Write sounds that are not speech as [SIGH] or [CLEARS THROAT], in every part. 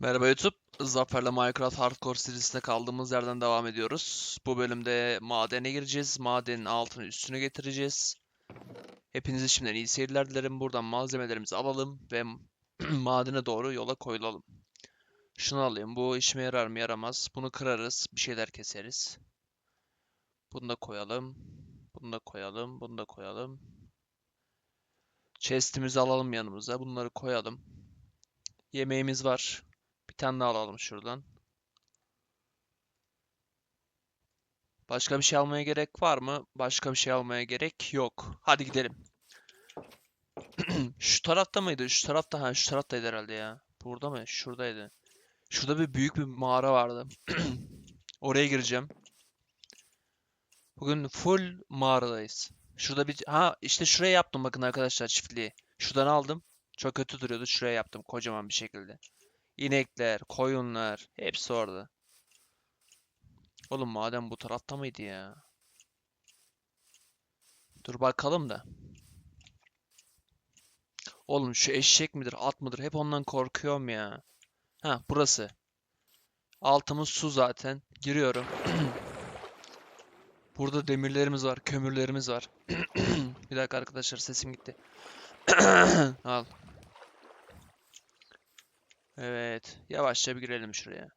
Merhaba YouTube. Zafer'le Minecraft Hardcore serisine kaldığımız yerden devam ediyoruz. Bu bölümde madene gireceğiz. Madenin altını üstüne getireceğiz. Hepinize şimdiden iyi seyirler dilerim. Buradan malzemelerimizi alalım ve [CLEARS THROAT] madene doğru yola koyulalım. Şunu alayım. Bu işime yarar mı? Yaramaz. Bunu kırarız. Bir şeyler keseriz. Bunu da koyalım. Bunu da koyalım. Bunu da koyalım. Chest'imizi alalım yanımıza. Bunları koyalım. Yemeğimiz var. Tane daha alalım şuradan. Başka bir şey almaya gerek var mı? Başka bir şey almaya gerek yok. Hadi gidelim. [CLEARS THROAT] Şu tarafta mıydı? Şu tarafta ha şu taraftaydı herhalde ya. Burada mı? Şuradaydı. Şurada bir büyük bir mağara vardı. [CLEARS THROAT] Oraya gireceğim. Bugün full mağaradayız. Şurada bir ha işte şuraya yaptım bakın arkadaşlar çiftliği. Şuradan aldım. Çok kötü duruyordu. Şuraya yaptım kocaman bir şekilde. İnekler, koyunlar hepsi orada. Oğlum madem bu tarafta mıydı ya? Dur bakalım da. Oğlum şu eşek midir, at mıdır? Hep ondan korkuyorum ya. Ha, burası. Altımız su zaten. Giriyorum. [CLEARS THROAT] Burada demirlerimiz var, kömürlerimiz var. [CLEARS THROAT] Bir dakika arkadaşlar sesim gitti. [CLEARS THROAT] Al. Evet. Yavaşça bir girelim şuraya.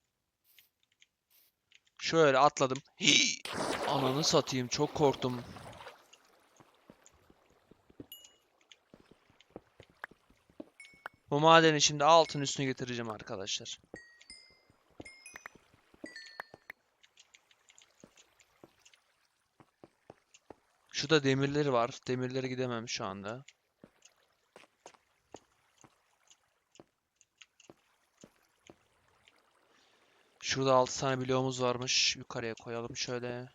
Şöyle atladım. Hii! Ananı satayım. Çok korktum. Bu madeni şimdi altın üstüne getireceğim arkadaşlar. Şurada demirleri var. Demirlere gidemem şu anda. Şurada 6 tane bloğumuz varmış. Yukarıya koyalım şöyle.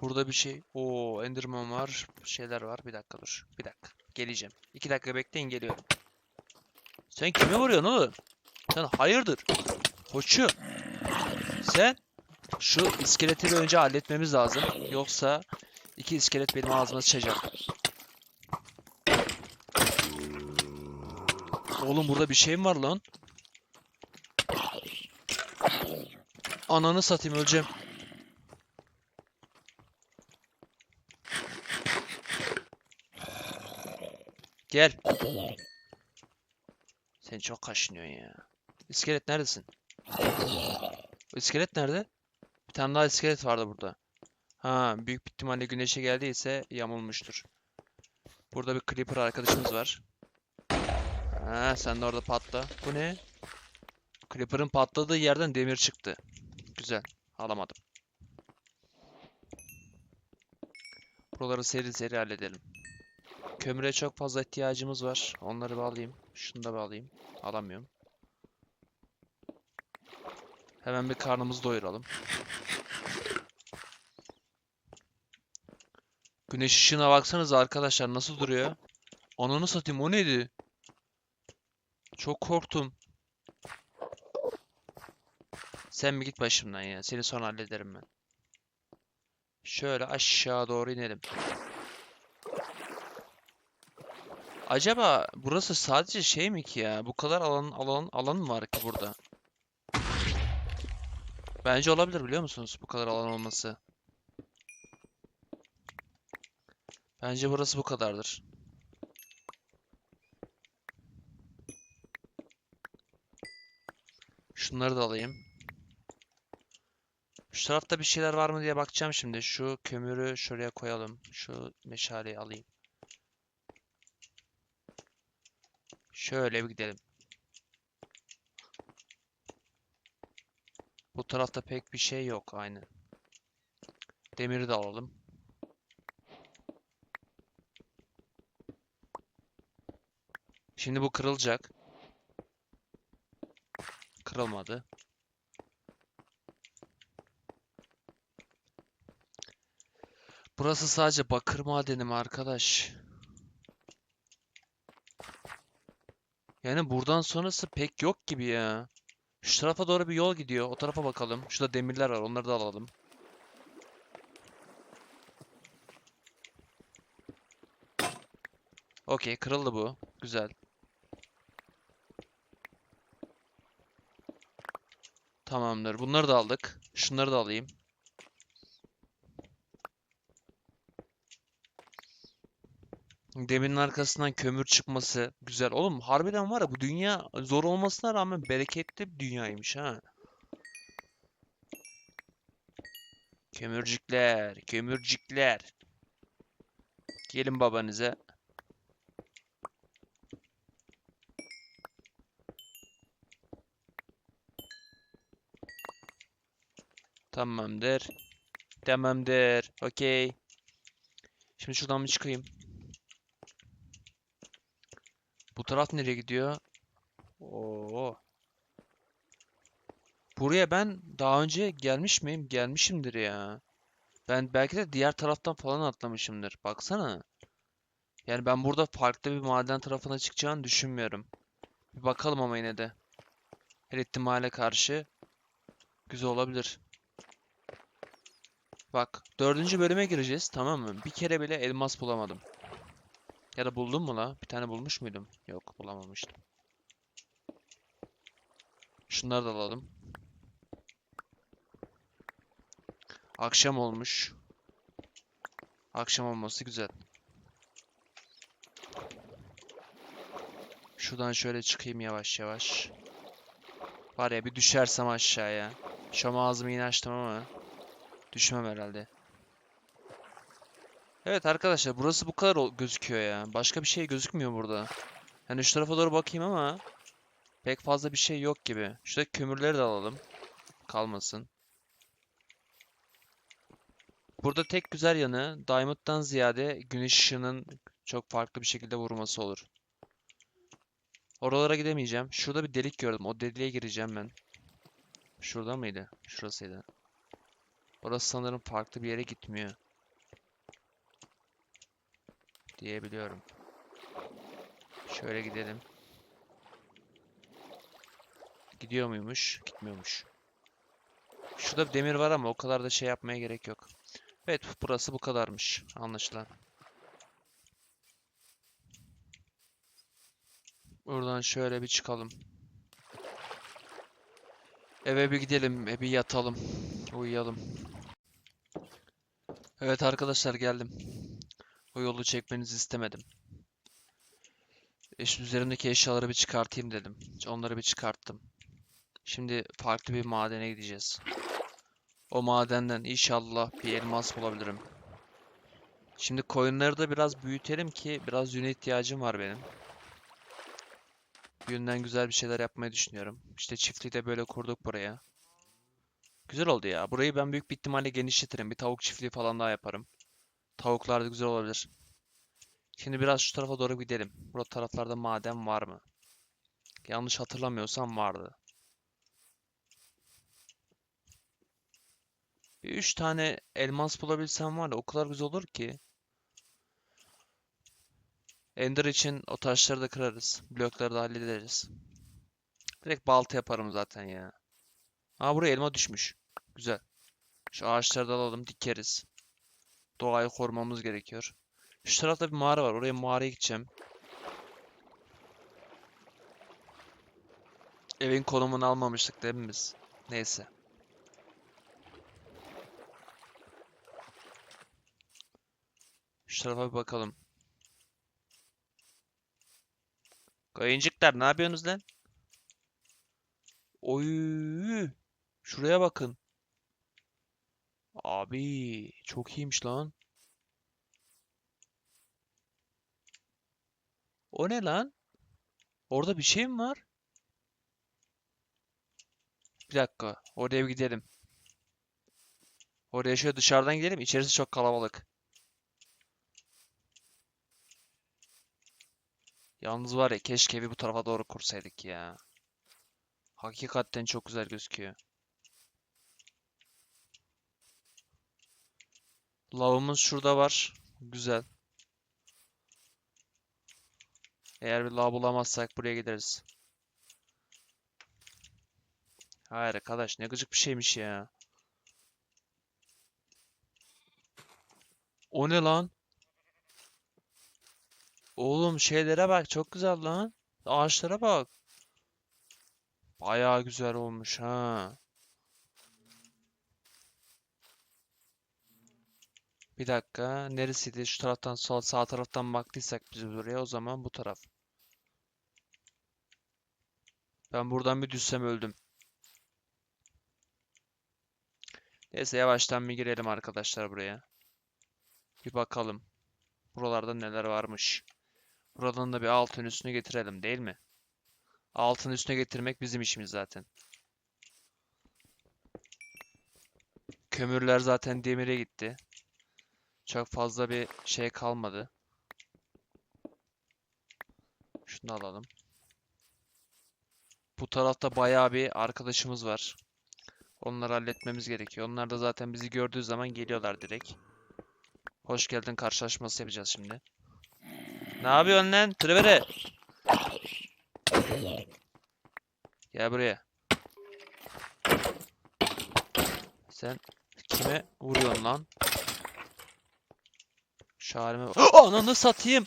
Burada bir şey. Oo, Enderman var. Şeyler var. Bir dakika dur. Bir dakika. Geleceğim. 2 dakika bekleyin geliyorum. Sen kime vuruyorsun oğlum? Sen hayırdır? Koçum. Sen şu iskeleti bir önce halletmemiz lazım. Yoksa iki iskelet benim ağzıma sıçacak. Oğlum burada bir şey mi var lan? Ananı satayım öleceğim. Gel. Sen çok kaşınıyorsun ya. İskelet neredesin? İskelet nerede? Bir tane daha iskelet vardı burada. Ha, büyük bir ihtimalle güneşe geldiyse yamulmuştur. Burada bir creeper arkadaşımız var. Ha, sen de orada patla. Bu ne? Creeper'ın patladığı yerden demir çıktı. Güzel. Alamadım. Buraları seri seri halledelim. Kömüre çok fazla ihtiyacımız var. Onları bağlayayım. Şunu da bağlayayım. Alamıyorum. Hemen bir karnımızı doyuralım. Güneş ışığına baksanıza arkadaşlar nasıl duruyor. Ananı satayım o neydi? Çok korktum. Sen bir git başımdan ya. Seni sonra hallederim ben. Şöyle aşağı doğru inelim. Acaba burası sadece şey mi ki ya? Bu kadar alan alan alan mı var ki burada? Bence olabilir biliyor musunuz? Bu kadar alan olması. Bence burası bu kadardır. Şunları da alayım. Şu tarafta bir şeyler var mı diye bakacağım şimdi. Şu kömürü şuraya koyalım. Şu meşaleyi alayım. Şöyle bir gidelim. Bu tarafta pek bir şey yok aynı. Demiri de alalım. Şimdi bu kırılacak. Kırılmadı. Burası sadece bakır madeni mi arkadaş? Yani buradan sonrası pek yok gibi ya. Şu tarafa doğru bir yol gidiyor. O tarafa bakalım. Şurada demirler var. Onları da alalım. Okey, kırıldı bu. Güzel. Tamamdır. Bunları da aldık. Şunları da alayım. Deminin arkasından kömür çıkması güzel. Oğlum harbiden var ya bu dünya zor olmasına rağmen bereketli bir dünyaymış ha. Kömürcükler, kömürcükler. Gelin babanıza. Tamamdır. Tamamdır. Okey. Şimdi şuradan bir çıkayım. Bu taraf nereye gidiyor? Oo. Buraya ben daha önce gelmiş miyim? Gelmişimdir ya. Ben belki de diğer taraftan falan atlamışımdır. Baksana. Yani ben burada farklı bir maden tarafına çıkacağını düşünmüyorum. Bir bakalım ama yine de. Her ihtimale karşı güzel olabilir. Bak, dördüncü bölüme gireceğiz, tamam mı? Bir kere bile elmas bulamadım. Ya da buldum mu la? Bir tane bulmuş muydum? Yok, bulamamıştım. Şunları da alalım. Akşam olmuş. Akşam olması güzel. Şuradan şöyle çıkayım yavaş yavaş. Var ya bir düşersem aşağıya. Şam ağzımı yine açtım ama düşmem herhalde. Evet arkadaşlar burası bu kadar gözüküyor ya. Başka bir şey gözükmüyor burada. Yani şu tarafa doğru bakayım ama pek fazla bir şey yok gibi. Şuradaki kömürleri de alalım. Kalmasın. Burada tek güzel yanı Diamond'dan ziyade güneş ışığının çok farklı bir şekilde vurması olur. Oralara gidemeyeceğim. Şurada bir delik gördüm. O deliğe gireceğim ben. Şurada mıydı? Şurasıydı. Orası sanırım farklı bir yere gitmiyor. Diyebiliyorum. Şöyle gidelim. Gidiyor muymuş? Gitmiyormuş. Şurada bir demir var ama o kadar da şey yapmaya gerek yok. Evet, burası bu kadarmış. Anlaşılan. Buradan şöyle bir çıkalım. Eve bir gidelim, eve bir yatalım, uyuyalım. Evet arkadaşlar geldim. O yolu çekmenizi istemedim. İşte üzerimdeki eşyaları bir çıkartayım dedim. Onları bir çıkarttım. Şimdi farklı bir madene gideceğiz. O madenden inşallah bir elmas bulabilirim. Şimdi koyunları da biraz büyütelim ki biraz yüne ihtiyacım var benim. Yünden güzel bir şeyler yapmayı düşünüyorum. İşte çiftliği de böyle kurduk buraya. Güzel oldu ya. Burayı ben büyük bir ihtimalle genişletirim. Bir tavuk çiftliği falan daha yaparım. Tavuklar da güzel olabilir. Şimdi biraz şu tarafa doğru gidelim. Burada taraflarda maden var mı? Yanlış hatırlamıyorsam vardı. Bir üç tane elmas bulabilsem var ya o kadar güzel olur ki. Ender için o taşları da kırarız. Blokları da hallederiz. Direkt balta yaparım zaten ya. Aa buraya elma düşmüş. Güzel. Şu ağaçları da alalım dikeriz. Doğayı korumamız gerekiyor. Şu tarafta bir mağara var. Oraya mağaraya gideceğim. Evin konumunu almamıştık değil mi biz? Neyse. Şu tarafa bir bakalım. Kayıncıklar ne yapıyorsunuz lan? Oy! Şuraya bakın. Abi çok iyiymiş lan. O ne lan? Orada bir şey mi var? Bir dakika. Oraya bir gidelim. Oraya şöyle dışarıdan gidelim. İçerisi çok kalabalık. Yalnız var ya keşke evi bu tarafa doğru kursaydık ya. Hakikaten çok güzel gözüküyor. Lavımız şurada var. Güzel. Eğer bir lav bulamazsak buraya gideriz. Hayır arkadaş ne gıcık bir şeymiş ya. O ne lan? Oğlum şeylere bak çok güzel lan. Ağaçlara bak. Bayağı güzel olmuş ha. Bir dakika. Neresiydi? Şu taraftan sol sağ taraftan baktıysak biz buraya o zaman bu taraf. Ben buradan bir düşsem öldüm. Neyse yavaştan bir girelim arkadaşlar buraya. Bir bakalım. Buralarda neler varmış. Buradan da bir altın üstünü getirelim değil mi? Altın üstüne getirmek bizim işimiz zaten. Kömürler zaten demire gitti. Çok fazla bir şey kalmadı. Şunu alalım. Bu tarafta bayağı bir arkadaşımız var. Onları halletmemiz gerekiyor. Onlar da zaten bizi gördüğü zaman geliyorlar direkt. Hoş geldin karşılaşması yapacağız şimdi. Ne yapıyorsun lan? Trevere. Gel buraya. Sen kime vuruyorsun lan? Halime bak. [GASPS] Ananı satayım.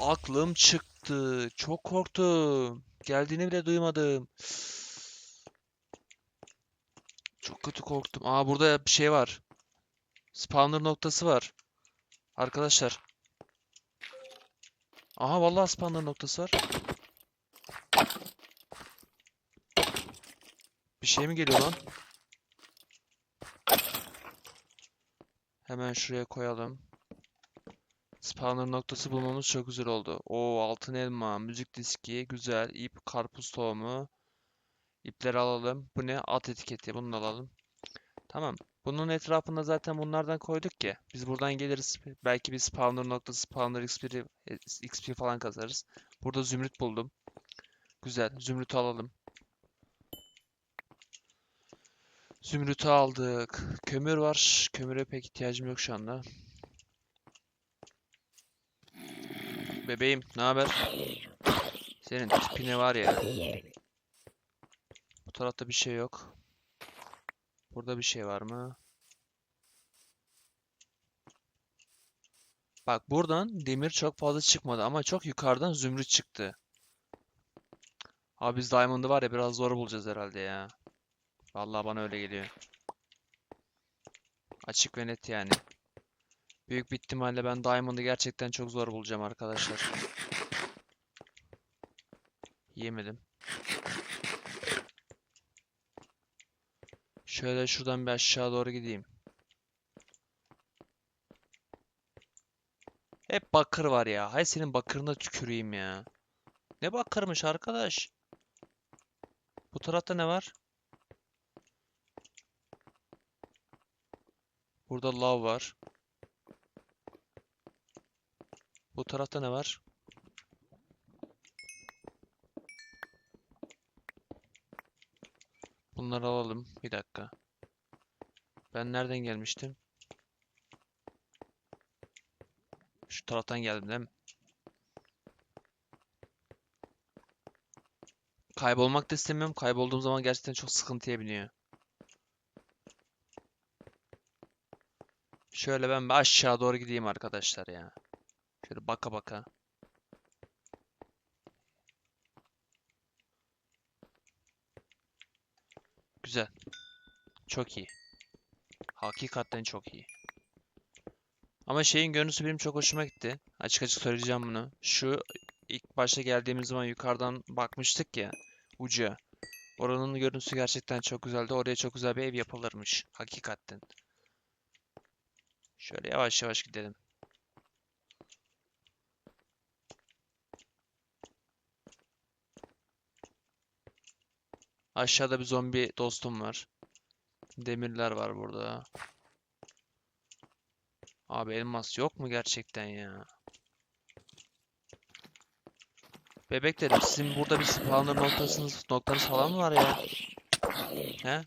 Aklım çıktı. Çok korktum. Geldiğini bile duymadım. Çok kötü korktum. Aa burada bir şey var. Spawner noktası var. Arkadaşlar. Aha vallahi spawner noktası var. Bir şey mi geliyor lan? Hemen şuraya koyalım. Spawner noktası bulmamız çok güzel oldu. Oo altın elma, müzik diski, güzel, ip, karpuz tohumu. İpleri alalım. Bu ne? At etiketi. Bunu alalım. Tamam. Bunun etrafında zaten bunlardan koyduk ya. Biz buradan geliriz. Belki bir spawner noktası, spawner XP, XP falan kazarız. Burada zümrüt buldum. Güzel. Zümrütü alalım. Zümrütü aldık. Kömür var. Kömüre pek ihtiyacım yok şu anda. Bebeğim, ne haber? Senin tipine var ya. Bu tarafta bir şey yok. Burada bir şey var mı? Bak buradan demir çok fazla çıkmadı ama çok yukarıdan zümrüt çıktı. Abi biz diamond'ı var ya biraz zor bulacağız herhalde ya. Vallahi bana öyle geliyor. Açık ve net yani. Büyük bir ihtimalle ben diamond'ı gerçekten çok zor bulacağım arkadaşlar. Yemedim. Şöyle şuradan bir aşağı doğru gideyim. Hep bakır var ya. Hay senin bakırına tüküreyim ya. Ne bakırmış arkadaş? Bu tarafta ne var? Burada lav var. Bu tarafta ne var? Bunları alalım. Bir dakika. Ben nereden gelmiştim? Şu taraftan geldim değil mi? Kaybolmak da istemiyorum. Kaybolduğum zaman gerçekten çok sıkıntıya biniyor. Şöyle ben bir aşağı doğru gideyim arkadaşlar ya. Şöyle baka baka. Güzel. Çok iyi. Hakikaten çok iyi. Ama şeyin görüntüsü benim çok hoşuma gitti. Açık açık söyleyeceğim bunu. Şu ilk başta geldiğimiz zaman yukarıdan bakmıştık ya uca. Oranın görüntüsü gerçekten çok güzeldi. Oraya çok güzel bir ev yapılırmış. Hakikaten. Şöyle yavaş yavaş gidelim. Aşağıda bir zombi dostum var. Demirler var burada. Abi elmas yok mu gerçekten ya? Bebeklerim sizin burada bir spawner noktasınız, noktanız falan mı var ya? He?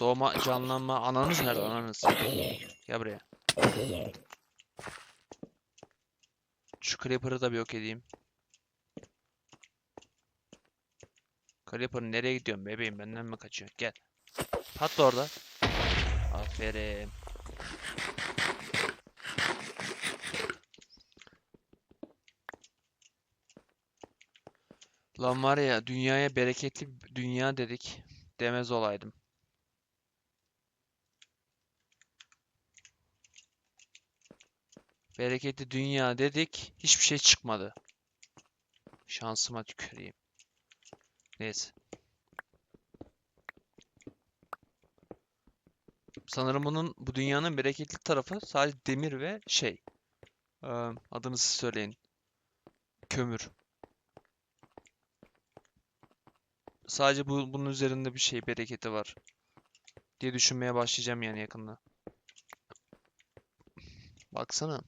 Doğma, canlanma. Ananız nerede ananız? Gel buraya. Şu Creeper'ı da bir yok edeyim. Creeper nereye gidiyorsun bebeğim? Benden mi kaçıyorsun? Gel. Patla orada. Aferin. Lan var ya dünyaya bereketli dünya dedik. Demez olaydım. Bereketli dünya dedik. Hiçbir şey çıkmadı. Şansıma tüküreyim. Neyse. Sanırım bunun bu dünyanın bereketli tarafı sadece demir ve şey. Eee, adını siz söyleyin. Kömür. Sadece bu bunun üzerinde bir şey bereketi var diye düşünmeye başlayacağım yani yakında. Baksana.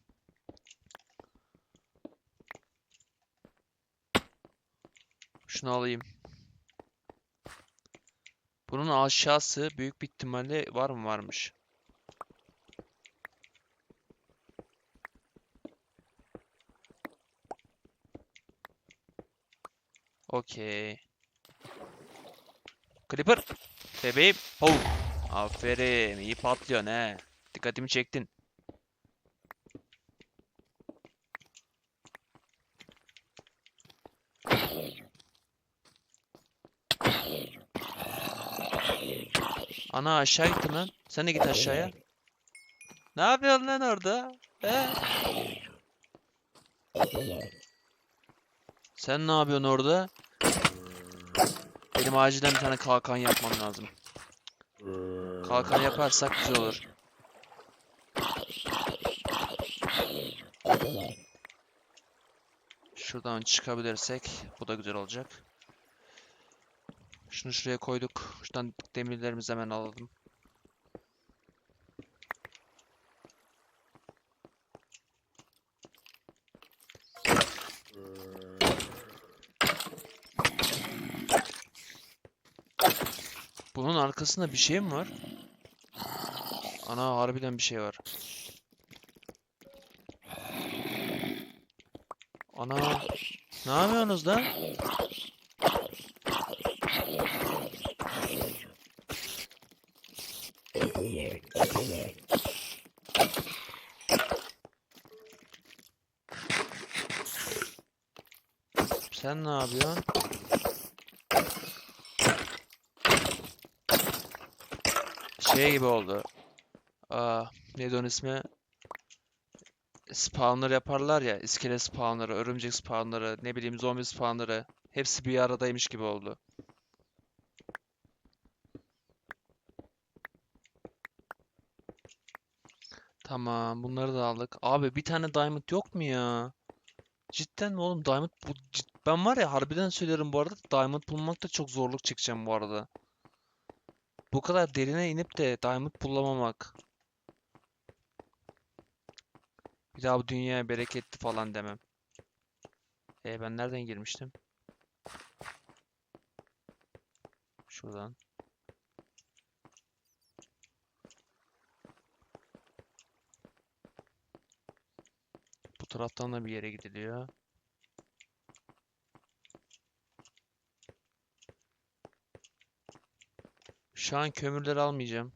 Şunu alayım. Bunun aşağısı büyük bir ihtimalle var mı varmış. Okey. Creeper. Bebeğim. Hov. Aferin. iyi patlıyorsun he. Dikkatimi çektin. Ana aşağı gittim lan. Sen de git aşağıya. Ne yapıyorsun lan orada? He? Sen ne yapıyorsun orada? Benim acilen bir tane kalkan yapmam lazım. Kalkan yaparsak güzel olur. Şuradan çıkabilirsek bu da güzel olacak. Şunu şuraya koyduk. Şuradan demirlerimizi hemen alalım. Bunun arkasında bir şey mi var? Ana harbiden bir şey var. Ana ne yapıyorsunuz lan? Sen ne yapıyorsun? Şey gibi oldu. Aa, neydi onun ismi? Spawner yaparlar ya. iskelet spawnları, örümcek spawnları, ne bileyim zombi spawnları. Hepsi bir aradaymış gibi oldu. Tamam, bunları da aldık. Abi bir tane diamond yok mu ya? Cidden mi oğlum? Diamond bu ben var ya harbiden söylüyorum bu arada diamond bulmakta çok zorluk çekeceğim bu arada. Bu kadar derine inip de diamond bulamamak. Bir daha bu dünyaya bereketli falan demem. E ben nereden girmiştim? Şuradan. Bu taraftan da bir yere gidiliyor. Şu an kömürleri almayacağım.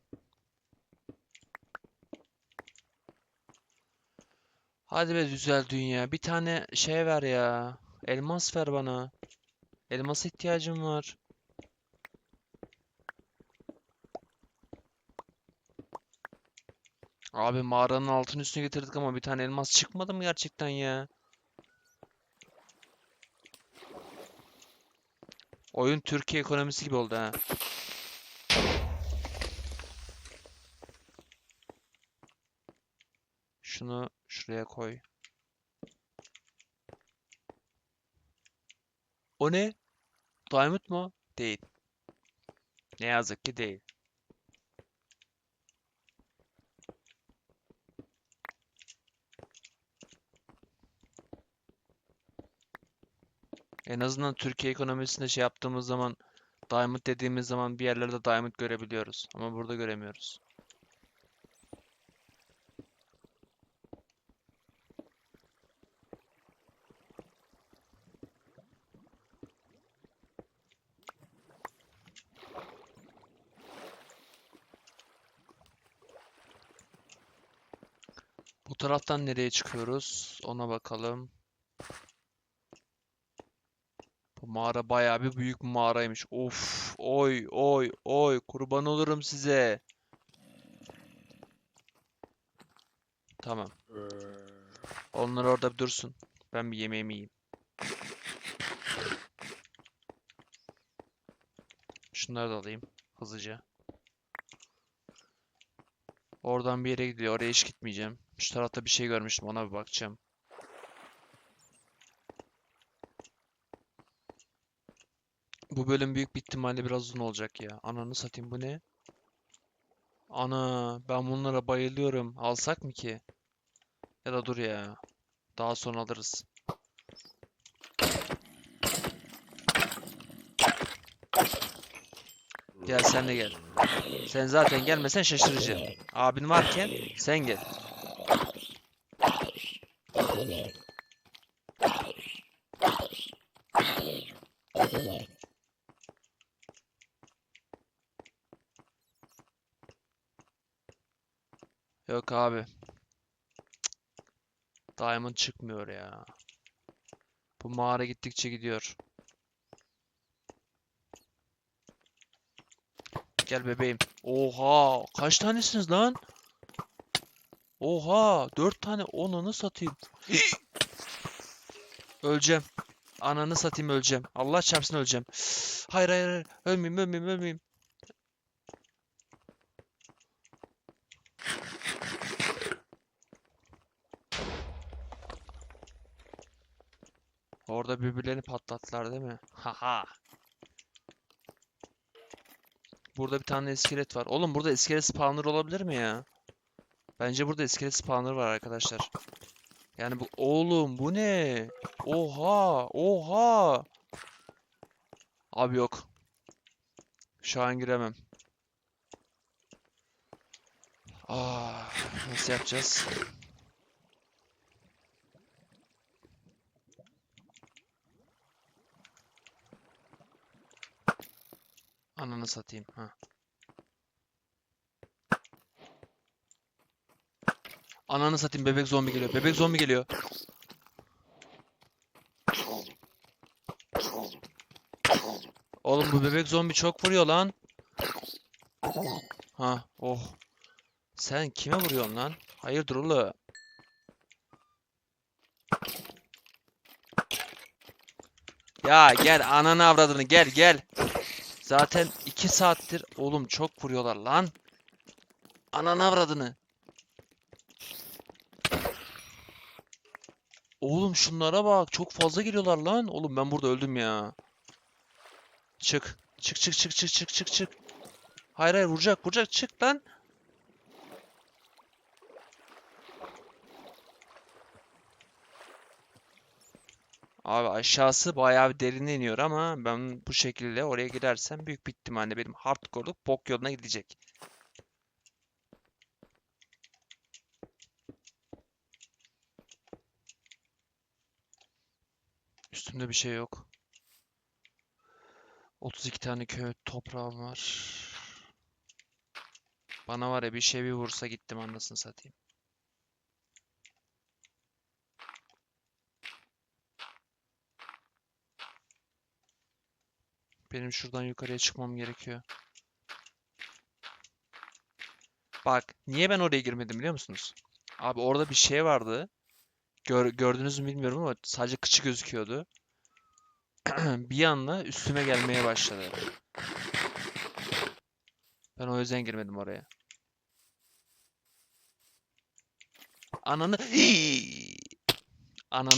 Hadi be güzel dünya. Bir tane şey ver ya. Elmas ver bana. Elmasa ihtiyacım var. Abi mağaranın altın üstüne getirdik ama bir tane elmas çıkmadı mı gerçekten ya? Oyun Türkiye ekonomisi gibi oldu ha. Şunu şuraya koy. O ne? Diamond mu? Değil. Ne yazık ki değil. En azından Türkiye ekonomisinde şey yaptığımız zaman Diamond dediğimiz zaman bir yerlerde Diamond görebiliyoruz. Ama burada göremiyoruz. Taraftan nereye çıkıyoruz? Ona bakalım. Bu mağara bayağı bir büyük mağaraymış. Of, oy, oy, oy. Kurban olurum size. Tamam. Onlar orada bir dursun. Ben bir yemeğimi yiyeyim. Şunları da alayım hızlıca. Oradan bir yere gidiyor. Oraya hiç gitmeyeceğim. Şu tarafta bir şey görmüştüm. Ona bir bakacağım. Bu bölüm büyük bir ihtimalle biraz uzun olacak ya. Ananı satayım bu ne? Ana ben bunlara bayılıyorum. Alsak mı ki? Ya da dur ya. Daha sonra alırız. Gel sen de gel. Sen zaten gelmesen şaşıracağım. Abin varken sen gel. Yok abi. Diamond çıkmıyor ya. Bu mağara gittikçe gidiyor. Gel bebeğim. Oha! Kaç tanesiniz lan? Oha! Dört tane. Onunu satayım. [GASPS] Öleceğim. Ananı satayım öleceğim. Allah çarpsın öleceğim. Hayır hayır hayır. Ölmeyeyim ölmeyeyim ölmeyeyim. Orada birbirlerini patlattılar değil mi? Haha. Burada bir tane iskelet var. Oğlum burada iskelet spawner olabilir mi ya? Bence burada iskelet spawner var arkadaşlar. Yani bu oğlum bu ne? Oha! Oha! Abi yok. Şu an giremem. Ah, nasıl yapacağız? Ananı satayım. Ha. Ananı satayım bebek zombi geliyor. Bebek zombi geliyor. Oğlum bu bebek zombi çok vuruyor lan. Ha, oh. Sen kime vuruyorsun lan? Hayırdır oğlum? Ya gel ananı avradını gel gel. Zaten 2 saattir oğlum çok vuruyorlar lan. Ananı avradını. Oğlum şunlara bak çok fazla geliyorlar lan. Oğlum ben burada öldüm ya. Çık. Çık çık çık çık çık çık çık. Hayır hayır vuracak vuracak çık lan. Abi aşağısı bayağı bir iniyor ama ben bu şekilde oraya girersem büyük bir ihtimalle benim hardcore'luk bok yoluna gidecek. Üstümde bir şey yok. 32 tane köy toprağım var. Bana var ya bir şey bir vursa gittim anasını satayım. Benim şuradan yukarıya çıkmam gerekiyor. Bak, niye ben oraya girmedim biliyor musunuz? Abi orada bir şey vardı. Gör, gördünüz mü bilmiyorum ama sadece kıçı gözüküyordu. [CLEARS THROAT] Bir anda üstüme gelmeye başladı. Ben o yüzden girmedim oraya. Ananı... Ananı